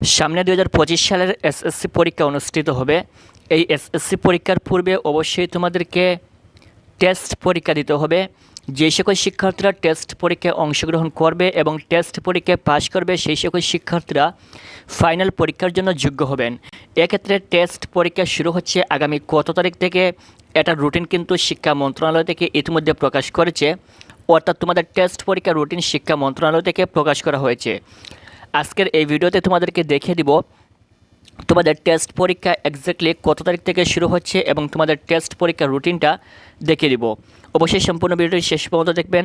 সামনে দু দুই সালের এসএসসি পরীক্ষা অনুষ্ঠিত হবে। এই এসএসসি পরীক্ষার পূর্বে অবশ্যই তোমাদেরকে টেস্ট পরীক্ষা দিতে হবে। যে সকল শিক্ষার্থীরা টেস্ট পরীক্ষায় অংশগ্রহণ করবে এবং টেস্ট পরীক্ষায় পাশ করবে, সেই সকল শিক্ষার্থীরা ফাইনাল পরীক্ষার জন্য যোগ্য হবেন। এক্ষেত্রে টেস্ট পরীক্ষা শুরু হচ্ছে আগামী কত তারিখ থেকে? এটার রুটিন কিন্তু শিক্ষা মন্ত্রণালয় থেকে ইতিমধ্যে প্রকাশ করেছে। অর্থাৎ তোমাদের টেস্ট পরীক্ষা রুটিন শিক্ষা মন্ত্রণালয় থেকে প্রকাশ করা হয়েছে। আজকের এই ভিডিওতে তোমাদেরকে দেখিয়ে দিব তোমাদের টেস্ট পরীক্ষা এক্স্যাক্টলি কত তারিখ থেকে শুরু হচ্ছে এবং তোমাদের টেস্ট পরীক্ষার রুটিনটা দেখিয়ে দিব। অবশ্যই সম্পূর্ণ ভিডিওটি শেষ পর্যন্ত দেখবেন।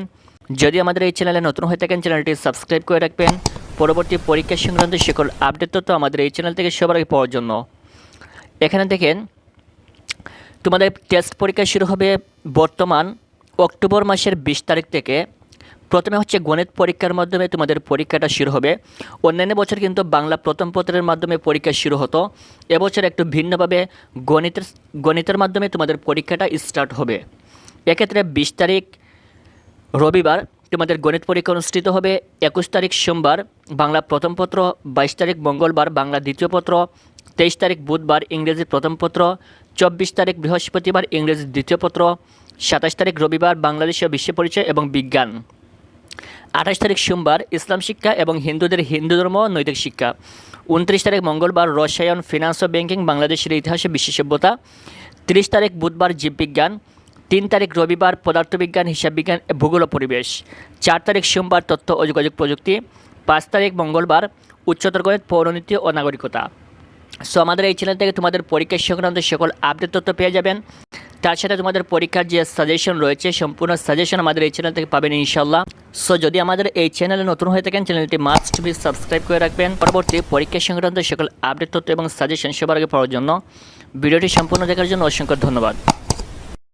যদি আমাদের এই চ্যানেলে নতুন হয়ে থাকেন চ্যানেলটি সাবস্ক্রাইব করে রাখবেন। পরবর্তী পরীক্ষা সংক্রান্ত সকল আপডেট তথ্য আমাদের এই চ্যানেল থেকে সবার আগে পাওয়ার জন্য। এখানে দেখেন, তোমাদের টেস্ট পরীক্ষা শুরু হবে বর্তমান অক্টোবর মাসের বিশ তারিখ থেকে। প্রথমে হচ্ছে গণিত পরীক্ষার মাধ্যমে তোমাদের পরীক্ষাটা শুরু হবে। অন্যান্য বছর কিন্তু বাংলা প্রথম পত্রের মাধ্যমে পরীক্ষা শুরু হতো। এবছর একটু ভিন্নভাবে গণিতের গণিতের মাধ্যমে তোমাদের পরীক্ষাটা স্টার্ট হবে। এক্ষেত্রে বিশ তারিখ রবিবার তোমাদের গণিত পরীক্ষা অনুষ্ঠিত হবে। একুশ তারিখ সোমবার বাংলা প্রথম পত্র, বাইশ তারিখ মঙ্গলবার বাংলা দ্বিতীয় পত্র, তেইশ তারিখ বুধবার ইংরেজি প্রথম পত্র, চব্বিশ তারিখ বৃহস্পতিবার ইংরেজি দ্বিতীয় পত্র, সাতাশ তারিখ রবিবার বাংলাদেশীয় বিশ্ব পরিচয় এবং বিজ্ঞান। আঠাশ তারিখ সোমবার ইসলাম শিক্ষা এবং হিন্দুদের হিন্দু ধর্ম নৈতিক শিক্ষা। উনত্রিশ তারিখ মঙ্গলবার রসায়ন ফিনান্স ও ব্যাংকিং বাংলাদেশের ইতিহাসে বিশ্ব সভ্যতা তিরিশ তারিখ বুধবার জীববিজ্ঞান। তিন তারিখ রবিবার পদার্থবিজ্ঞান, হিসাববিজ্ঞান ভূগোল পরিবেশ। চার তারিখ সোমবার তথ্য ও যোগাযোগ প্রযুক্তি। পাঁচ তারিখ মঙ্গলবার উচ্চতর গণিত, পৌরনীতি ও নাগরিকতা। সো আমাদের এই চ্যানেল থেকে তোমাদের পরীক্ষা সংক্রান্ত সকল আপডেট তথ্য পেয়ে যাবেন। তার সাথে তোমাদের পরীক্ষার যে সাজেশন রয়েছে, সম্পূর্ণ সাজেশন আমাদের এই চ্যানেল থেকে পাবেন ইনশাল্লাহ সো যদি আমাদের এই চ্যানেলে নতুন হয়ে থাকেন চ্যানেলটি মাস্ট বি সাবস্ক্রাইব করে রাখবেন। পরবর্তী পরীক্ষা সংক্রান্ত সকল আপডেট তথ্য এবং সাজেশন সবার আগে পাওয়ার জন্য। ভিডিওটি সম্পূর্ণ দেখার জন্য অসংখ্য ধন্যবাদ।